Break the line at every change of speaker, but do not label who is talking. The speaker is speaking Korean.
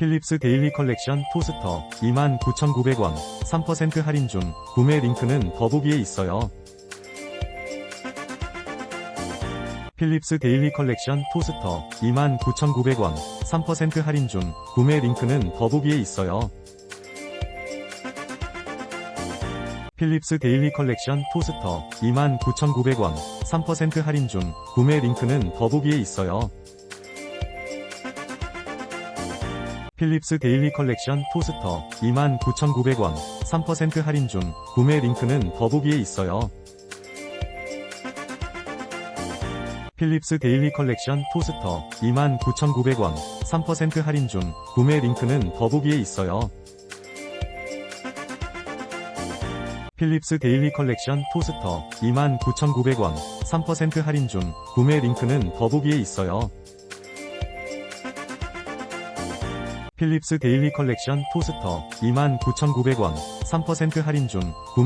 필립스 데일리 컬렉션 토스터 29,900원 3% 할인 중 구매 링크는 더보기에 있어요. 필립스 데일리 컬렉션 토스터 29,900원 3% 할인 중 구매 링크는 더보기에 있어요. 필립스 데일리 컬렉션 토스터 29,900원 3% 할인 중 구매 링크는 더보기에 있어요. 필립스 데일리 컬렉션 토스터 29,900원 3% 할인 중 구매 링크는 더보기에 있어요. 필립스 데일리 컬렉션 토스터 29,900원 3% 할인 중 구매 링크는 더보기에 있어요. 필립스 데일리 컬렉션 토스터 29,900원 3% 할인 중 구매 링크는 더보기에 있어요. 필립스 데일리 컬렉션 토스터 29,900원 3% 할인 중 구매